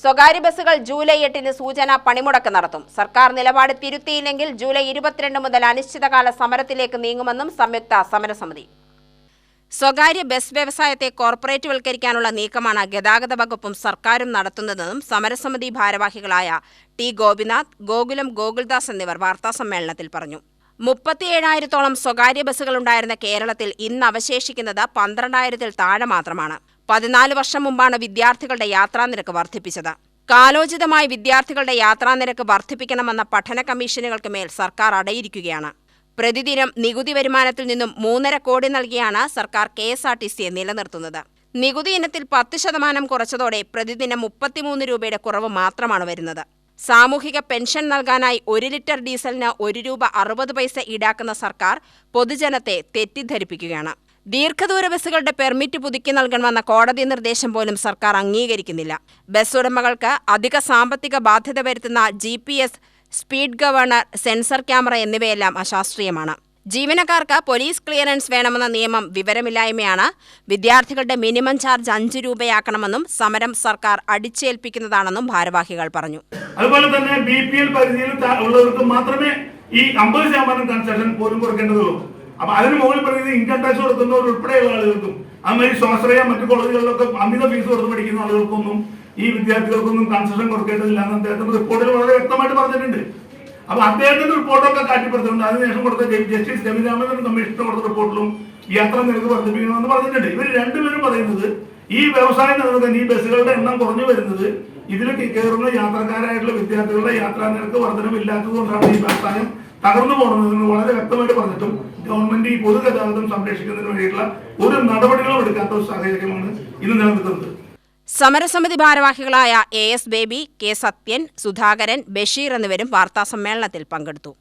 സ്വകാര്യ ബസ്സുകൾ ജൂലൈ എട്ടിന് സൂചന പണിമുടക്ക് നടത്തും. സർക്കാർ നിലപാട് തിരുത്തിയില്ലെങ്കിൽ ജൂലൈ ഇരുപത്തിരണ്ട് മുതൽ അനിശ്ചിതകാല സമരത്തിലേക്ക് നീങ്ങുമെന്നും സംയുക്ത സമരസമിതി. സ്വകാര്യ ബസ് വ്യവസായത്തെ കോർപ്പറേറ്റ്വൽക്കരിക്കാനുള്ള നീക്കമാണ് ഗതാഗത വകുപ്പും സർക്കാരും നടത്തുന്നതെന്നും സമരസമിതി ഭാരവാഹികളായ ടി ഗോപിനാഥ് ഗോകുലം ഗോകുൽദാസ് എന്നിവർ വാർത്താസമ്മേളനത്തിൽ പറഞ്ഞു. മുപ്പത്തിയേഴായിരത്തോളം സ്വകാര്യ ബസ്സുകളുണ്ടായിരുന്ന കേരളത്തിൽ ഇന്ന് അവശേഷിക്കുന്നത് പന്ത്രണ്ടായിരത്തിൽ താഴെ മാത്രമാണ്. പതിനാല് വർഷം മുമ്പാണ് വിദ്യാർത്ഥികളുടെ യാത്രാനിരക്ക് വർദ്ധിപ്പിച്ചത്. കാലോചിതമായി വിദ്യാർത്ഥികളുടെ യാത്രാനിരക്ക് വർദ്ധിപ്പിക്കണമെന്ന പഠന കമ്മീഷനുകൾക്ക് മേൽ സർക്കാർ അടയിരിക്കുകയാണ്. പ്രതിദിനം നികുതി വരുമാനത്തിൽ നിന്നും മൂന്നര കോടി നൽകിയാണ് സർക്കാർ കെ എസ് ആർ ടി സിയെ നിലനിർത്തുന്നത്. നികുതി ഇനത്തിൽ പത്ത് ശതമാനം കുറച്ചതോടെ പ്രതിദിനം മുപ്പത്തിമൂന്ന് രൂപയുടെ കുറവ് മാത്രമാണ് വരുന്നത്. സാമൂഹിക പെൻഷൻ നൽകാനായി ഒരു ലിറ്റർ ഡീസലിന് ഒരു രൂപ അറുപത് പൈസ ഈടാക്കുന്ന സർക്കാർ പൊതുജനത്തെ തെറ്റിദ്ധരിപ്പിക്കുകയാണ്. ദീർഘദൂര ബസ്സുകളുടെ പെർമിറ്റ് പുതുക്കി നൽകണമെന്ന കോടതി നിർദ്ദേശം പോലും സർക്കാർ അംഗീകരിക്കുന്നില്ല. ബസ് ഉടമകൾക്ക് അധിക സാമ്പത്തിക ബാധ്യത വരുത്തുന്ന G speed governor sensor camera എന്നിവയെല്ലാം അശാസ്ത്രീയമാണ്. ജീവനക്കാർക്ക് പോലീസ് ക്ലിയറൻസ് വേണമെന്ന നിയമം വിവരമില്ലായ്മയാണ്. വിദ്യാർത്ഥികളുടെ മിനിമം ചാർജ് അഞ്ച് രൂപയാക്കണമെന്നും സമരം സർക്കാർ അടിച്ചേൽപ്പിക്കുന്നതാണെന്നും ഭാരവാഹികൾ പറഞ്ഞു. അതുപോലെ തന്നെ ബി പി എൽ പരിധിയിൽ ഉള്ളവർക്ക് മാത്രമേ ഈ അമ്പത് ശതമാനം കൺസെഷൻ പോലും കൊടുക്കേണ്ടതുള്ളൂ. അപ്പൊ അതിന് മുകളിൽ പറയുന്നത് ഇൻകം ടാക്സ് കൊടുക്കുന്നവർ ഉൾപ്പെടെയുള്ള ആളുകൾക്കും അതുമാതിരി സ്വാശ്രയ മറ്റു കോളേജുകളിലൊക്കെ അമിത ഫീസ് കൊടുത്ത് പഠിക്കുന്ന ആളുകൾക്കൊന്നും ഈ വിദ്യാർത്ഥികൾക്കൊന്നും കൺസെഷൻ കൊടുക്കേണ്ടതില്ല എന്ന് അദ്ദേഹത്തിന്റെ റിപ്പോർട്ടിൽ വളരെ വ്യക്തമായിട്ട് പറഞ്ഞിട്ടുണ്ട്. അപ്പൊ അദ്ദേഹത്തിന്റെ റിപ്പോർട്ടൊക്കെ കാറ്റിപ്പെടുത്തുന്നുണ്ട് അതിനുശേഷം കൊടുത്ത ജസ്റ്റിസ് രവിരാമൻ കമ്മീഷൻ കൊടുത്ത റിപ്പോർട്ടിലും യാത്ര നിരക്ക് വർദ്ധിപ്പിക്കണമെന്ന് പറഞ്ഞിട്ടുണ്ട്. ഇവർ രണ്ടുപേരും പറയുന്നത് ഈ വ്യവസായം നിലനിൽക്കുന്ന ഈ ബസ്സുകളുടെ എണ്ണം കുറഞ്ഞു വരുന്നത് ഇതിൽ കയറുന്ന യാത്രക്കാരായിട്ടുള്ള വിദ്യാർത്ഥികളുടെ യാത്രാ നിരക്ക് വർധനമില്ലാത്തത് കൊണ്ടാണ് ഈ വ്യവസായം തകർന്നു പോകുന്നതെന്ന് വളരെ വ്യക്തമായിട്ട് പറഞ്ഞിട്ടും ഗവൺമെന്റ് ഈ പൊതുഗതാഗതം സംരക്ഷിക്കുന്നതിന് വേണ്ടിയിട്ടുള്ള ഒരു നടപടികളും എടുക്കാത്ത ഒരു സാഹചര്യമാണ് ഇന്ന് നിലനിൽക്കുന്നത്. സമരസമിതി ഭാരവാഹികളായ A S Baby K Sathyan Sudhakaran Basheer എന്നിവരും വാർത്താസമ്മേളനത്തിൽ പങ്കെടുത്തു.